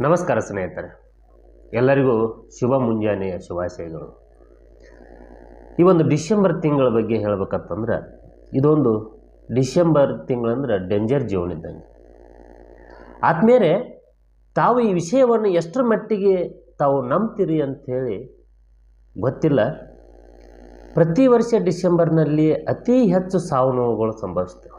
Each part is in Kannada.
ನಮಸ್ಕಾರ ಸ್ನೇಹಿತರೆ, ಎಲ್ಲರಿಗೂ ಶುಭ ಮುಂಜಾನೆಯ ಶುಭಾಶಯಗಳು. ಈ ಒಂದು ಡಿಸೆಂಬರ್ ತಿಂಗಳ ಬಗ್ಗೆ ಹೇಳ್ಬೇಕಂತಂದ್ರೆ, ಇದೊಂದು ಡಿಸೆಂಬರ್ ತಿಂಗಳಂದ್ರೆ ಡೇಂಜರ್ ಜೋನ್ ಇದ್ದಂಗೆ ಆದ್ಮೇಲೆ ತಾವು ಈ ವಿಷಯವನ್ನು ಎಷ್ಟರ ಮಟ್ಟಿಗೆ ತಾವು ನಂಬ್ತೀರಿ ಅಂಥೇಳಿ ಗೊತ್ತಿಲ್ಲ. ಪ್ರತಿ ವರ್ಷ ಡಿಸೆಂಬರ್ನಲ್ಲಿ ಅತಿ ಹೆಚ್ಚು ಸಾವು ನೋವುಗಳು ಸಂಭವಿಸ್ತವೆ.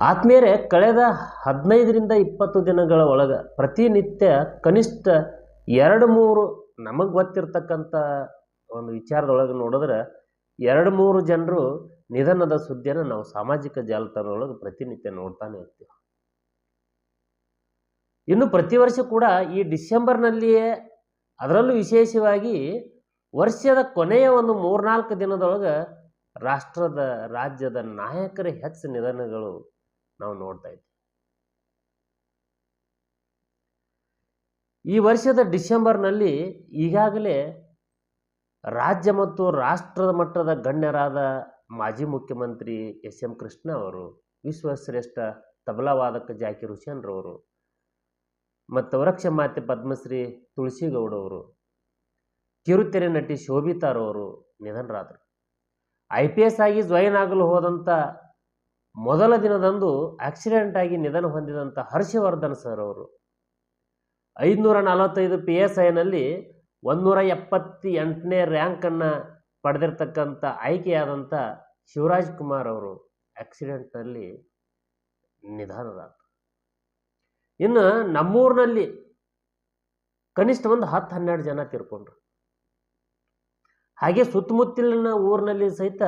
ಆದ್ಮೇಲೆ ಕಳೆದ ಹದಿನೈದರಿಂದ ಇಪ್ಪತ್ತು ದಿನಗಳ ಒಳಗೆ ಪ್ರತಿನಿತ್ಯ ಕನಿಷ್ಠ ಎರಡು ಮೂರು ನಮಗೆ ಗೊತ್ತಿರ್ತಕ್ಕಂಥ ಒಂದು ವಿಚಾರದೊಳಗೆ ನೋಡಿದ್ರೆ ಎರಡು ಮೂರು ಜನರು ನಿಧನದ ಸುದ್ದಿಯನ್ನು ನಾವು ಸಾಮಾಜಿಕ ಜಾಲತಾಣದೊಳಗೆ ಪ್ರತಿನಿತ್ಯ ನೋಡ್ತಾನೆ ಇರ್ತೀವಿ. ಇನ್ನು ಪ್ರತಿ ವರ್ಷ ಕೂಡ ಈ ಡಿಸೆಂಬರ್ನಲ್ಲಿಯೇ ಅದರಲ್ಲೂ ವಿಶೇಷವಾಗಿ ವರ್ಷದ ಕೊನೆಯ ಒಂದು ಮೂರ್ನಾಲ್ಕು ದಿನದೊಳಗೆ ರಾಷ್ಟ್ರದ, ರಾಜ್ಯದ ನಾಯಕರ ಹೆಚ್ಚು ನಿಧನಗಳು ನಾವು ನೋಡ್ತಾ ಇದ್ದೀವಿ ಈ ವರ್ಷದ ಡಿಸೆಂಬರ್ನಲ್ಲಿ ಈಗಾಗಲೇ ರಾಜ್ಯ ಮತ್ತು ರಾಷ್ಟ್ರದ ಮಟ್ಟದ ಗಣ್ಯರಾದ ಮಾಜಿ ಮುಖ್ಯಮಂತ್ರಿ ಎಸ್ ಎಂ ಕೃಷ್ಣ ಅವರು, ವಿಶ್ವಶ್ರೇಷ್ಠ ತಬಲಾವಾದಕ ಜಾಕಿರ್ ಹುಸೇನ್ರವರು ಮತ್ತು ವೃಕ್ಷ ಮಾತೆ ಪದ್ಮಶ್ರೀ ತುಳಸಿಗೌಡವರು ಕಿರುತೆರೆ ನಟಿ ಶೋಭಿತಾರವರು ನಿಧನರಾದರು. ಐ ಪಿ ಎಸ್ ಆಗಿ ಜಾಯಿನ್ ಆಗಲು ಹೋದಂಥ ಮೊದಲ ದಿನದಂದು ಆಕ್ಸಿಡೆಂಟ್ ಆಗಿ ನಿಧನ ಹೊಂದಿದಂಥ ಹರ್ಷವರ್ಧನ್ ಸರ್ ಅವರು ಐದುನೂರ ನಲವತ್ತೈದು ಪಿ ಎಸ್ ಐನಲ್ಲಿ ಒಂದೂರ ಎಪ್ಪತ್ತ ಎಂಟನೇ ರ್ಯಾಂಕನ್ನು ಪಡೆದಿರ್ತಕ್ಕಂಥ ಆಯ್ಕೆಯಾದಂಥ ಶಿವರಾಜ್ ಕುಮಾರ್ ಅವರು ಆಕ್ಸಿಡೆಂಟ್ನಲ್ಲಿ ನಿಧನದ ಇನ್ನು ನಮ್ಮೂರಿನಲ್ಲಿ ಕನಿಷ್ಠ ಒಂದು ಹತ್ತು ಹನ್ನೆರಡು ಜನ ತಿರ್ಕೊಂಡ್ರು. ಹಾಗೆ ಸುತ್ತಮುತ್ತಲಿನ ಊರಿನಲ್ಲಿ ಸಹಿತ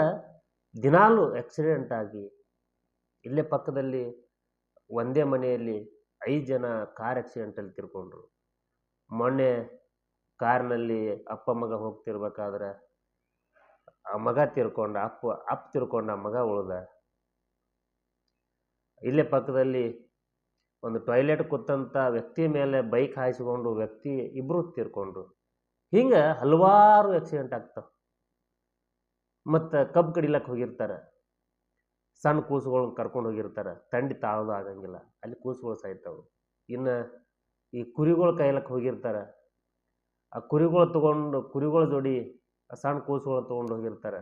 ದಿನಾಲು ಆಕ್ಸಿಡೆಂಟ್ ಆಗಿ ಇಲ್ಲೇ ಪಕ್ಕದಲ್ಲಿ ಒಂದೇ ಮನೆಯಲ್ಲಿ ಐದು ಜನ ಕಾರ್ ಆಕ್ಸಿಡೆಂಟಲ್ಲಿ ತಿರ್ಕೊಂಡ್ರು. ಮೊನ್ನೆ ಕಾರ್ನಲ್ಲಿ ಅಪ್ಪ ಮಗ ಹೋಗ್ತಿರ್ಬೇಕಾದ್ರೆ ಆ ಮಗ ತಿರ್ಕೊಂಡ, ಅಪ್ಪ ಅಪ್ಪ ತೀರ್ಕೊಂಡ, ಮಗ ಉಳ್ದ. ಇಲ್ಲೇ ಪಕ್ಕದಲ್ಲಿ ಒಂದು ಟಾಯ್ಲೆಟ್ ಕೂತಂಥ ವ್ಯಕ್ತಿ ಮೇಲೆ ಬೈಕ್ ಹಾಯಿಸಿಕೊಂಡು ವ್ಯಕ್ತಿ ಇಬ್ಬರು ತೀರ್ಕೊಂಡ್ರು. ಹಿಂಗೆ ಹಲವಾರು ಆಕ್ಸಿಡೆಂಟ್ ಆಗ್ತಾವೆ. ಮತ್ತು ಕಬ್ಬು ಕಡಿಲಕ್ಕೆ ಹೋಗಿರ್ತಾರೆ. ಸಣ್ಣ ಕೂಸುಗಳನ್ನ ಕರ್ಕೊಂಡು ಹೋಗಿರ್ತಾರೆ. ತಂಡಿ ತಾಳೋದು ಆಗಂಗಿಲ್ಲ. ಅಲ್ಲಿ ಕೂಸುಗಳು ಸಾಯ್ತಾವೆ ಇನ್ನು ಈ ಕುರಿಗಳ ಕೈಲಕ್ಕೆ ಹೋಗಿರ್ತಾರೆ. ಆ ಕುರಿಗಳು ತೊಗೊಂಡು, ಕುರಿಗಳ ಜೋಡಿ ಸಣ್ಣ ಕೂಸುಗಳು ತೊಗೊಂಡು ಹೋಗಿರ್ತಾರೆ.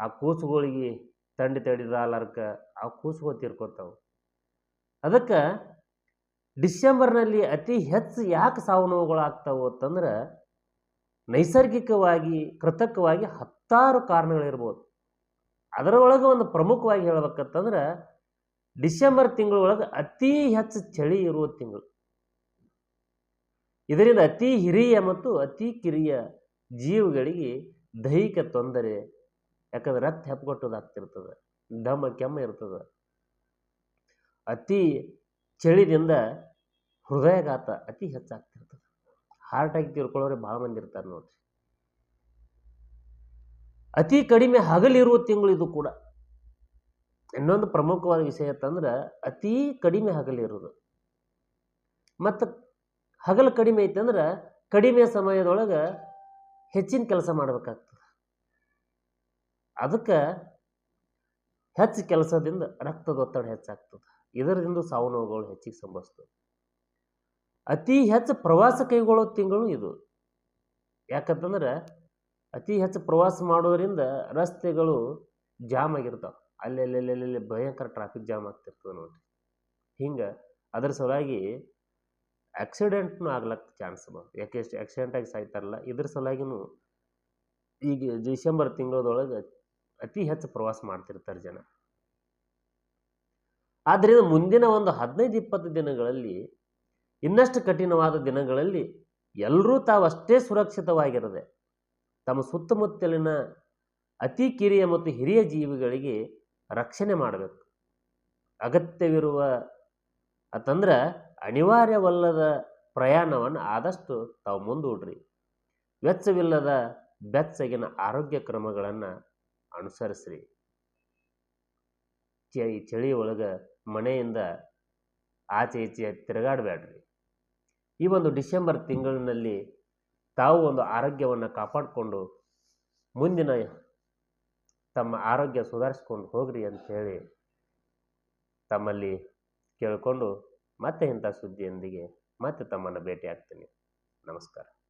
ಆ ಕೂಸುಗಳಿಗೆ ತಂಡಿ ತಡಿದಾಲಾರ್ಕ ಆ ಕೂಸುಗಳು ತೀರ್ಕೊತಾವೆ. ಅದಕ್ಕೆ ಡಿಸೆಂಬರ್ನಲ್ಲಿ ಅತಿ ಹೆಚ್ಚು ಯಾಕೆ ಸಾವು ನೋವುಗಳು ಆಗ್ತಾವೆ ಅಂತಂದ್ರೆ ನೈಸರ್ಗಿಕವಾಗಿ, ಕೃತಕವಾಗಿ ಹತ್ತಾರು ಕಾರಣಗಳಿರ್ಬೋದು. ಅದರೊಳಗೆ ಒಂದು ಪ್ರಮುಖವಾಗಿ ಹೇಳ್ಬೇಕಂತಂದ್ರೆ ಡಿಸೆಂಬರ್ ತಿಂಗಳೊಳಗೆ ಅತಿ ಹೆಚ್ಚು ಚಳಿ ಇರುವ ತಿಂಗಳು. ಇದರಿಂದ ಅತಿ ಹಿರಿಯ ಮತ್ತು ಅತಿ ಕಿರಿಯ ಜೀವಿಗಳಿಗೆ ದೈಹಿಕ ತೊಂದರೆ, ಯಾಕಂದ್ರೆ ರಕ್ತ ಹೆಪ್ಪುಗಟ್ಟೋದಾಗ್ತಿರ್ತದೆ ದಮ್ಮ ಕೆಮ್ಮ ಇರ್ತದೆ. ಅತಿ ಚಳಿದಿಂದ ಹೃದಯಘಾತ ಅತಿ ಹೆಚ್ಚಾಗ್ತಿರ್ತದೆ. ಆಗಿ ತಿಳ್ಕೊಳ್ಳೋರೆ ಭಾಳ ಮಂದಿ ಇರ್ತಾರೆ ನೋಡ್ರಿ. ಅತಿ ಕಡಿಮೆ ಹಗಲಿರುವ ತಿಂಗಳು ಇದು ಕೂಡ. ಇನ್ನೊಂದು ಪ್ರಮುಖವಾದ ವಿಷಯ ಅಂತಂದ್ರೆ ಅತಿ ಕಡಿಮೆ ಹಗಲಿರೋದು ಮತ್ತು ಹಗಲು ಕಡಿಮೆ ಐತಂದ್ರೆ ಕಡಿಮೆ ಸಮಯದೊಳಗೆ ಹೆಚ್ಚಿನ ಕೆಲಸ ಮಾಡಬೇಕಾಗ್ತದೆ. ಅದಕ್ಕೆ ಹೆಚ್ಚು ಕೆಲಸದಿಂದ ರಕ್ತದೊತ್ತಡ ಹೆಚ್ಚಾಗ್ತದೆ. ಇದರಿಂದ ಸಾವು ನೋವುಗಳು ಹೆಚ್ಚಿಗೆ ಸಂಭವಿಸ್ತದೆ. ಅತಿ ಹೆಚ್ಚು ಪ್ರವಾಸ ಕೈಗೊಳ್ಳೋ ತಿಂಗಳು ಇದು. ಯಾಕಂತಂದ್ರೆ ಅತಿ ಹೆಚ್ಚು ಪ್ರವಾಸ ಮಾಡೋದರಿಂದ ರಸ್ತೆಗಳು ಜಾಮ್ ಆಗಿರ್ತಾವೆ. ಅಲ್ಲೆಲ್ಲೆಲ್ಲೆಲ್ಲಿ ಭಯಂಕರ ಟ್ರಾಫಿಕ್ ಜಾಮ್ ಆಗ್ತಿರ್ತದೆ ನೋಡಿರಿ. ಹಿಂಗೆ ಅದ್ರ ಸಲುವಾಗಿ ಆಕ್ಸಿಡೆಂಟ್ನೂ ಆಗ್ಲಕ್ಕೆ ಚಾನ್ಸ್ ಅದ ಯಾಕೆ ಆಕ್ಸಿಡೆಂಟ್ ಆಗಿ ಸಾಯ್ತಾರಲ್ಲ, ಇದ್ರ ಸಲುವಾಗಿನೂ ಈಗ ಡಿಸೆಂಬರ್ ತಿಂಗಳದೊಳಗೆ ಅತಿ ಹೆಚ್ಚು ಪ್ರವಾಸ ಮಾಡ್ತಿರ್ತಾರೆ ಜನ. ಆದ್ದರಿಂದ ಮುಂದಿನ ಒಂದು ಹದಿನೈದು, ಇಪ್ಪತ್ತು ದಿನಗಳಲ್ಲಿ, ಇನ್ನಷ್ಟು ಕಠಿಣವಾದ ದಿನಗಳಲ್ಲಿ ಎಲ್ಲರೂ ತಾವು ಅಷ್ಟೇ ಸುರಕ್ಷಿತವಾಗಿರದೆ ತಮ್ಮ ಸುತ್ತಮುತ್ತಲಿನ ಅತಿ ಕಿರಿಯ ಮತ್ತು ಹಿರಿಯ ಜೀವಿಗಳಿಗೆ ರಕ್ಷಣೆ ಮಾಡಬೇಕು. ಅಗತ್ಯವಿರುವ ಅಂತಂದ್ರೆ ಅನಿವಾರ್ಯವಲ್ಲದ ಪ್ರಯಾಣವನ್ನು ಆದಷ್ಟು ತಾವು ಮುಂದೂಡ್ರಿ. ವೆಚ್ಚವಿಲ್ಲದ ಬೆಚ್ಚಗಿನ ಆರೋಗ್ಯ ಕ್ರಮಗಳನ್ನು ಅನುಸರಿಸ್ರಿ. ಚಳಿ ಚಳಿ ಒಳಗೆ ಮನೆಯಿಂದ ಆಚೆ ಈಚೆ ತಿರುಗಾಡಬೇಡ್ರಿ ಈ ಒಂದು ಡಿಸೆಂಬರ್ ತಿಂಗಳಿನಲ್ಲಿ ತಾವು ಒಂದು ಆರೋಗ್ಯವನ್ನು ಕಾಪಾಡಿಕೊಂಡು ಮುಂದಿನ ತಮ್ಮ ಆರೋಗ್ಯ ಸುಧಾರಿಸ್ಕೊಂಡು ಹೋಗ್ರಿ ಅಂಥೇಳಿ ತಮ್ಮಲ್ಲಿ ಕೇಳಿಕೊಂಡು ಮತ್ತೆ ಇಂಥ ಸುದ್ದಿಯೊಂದಿಗೆ ಮತ್ತೆ ತಮ್ಮನ್ನು ಭೇಟಿ ಆಗ್ತೀನಿ ನಮಸ್ಕಾರ.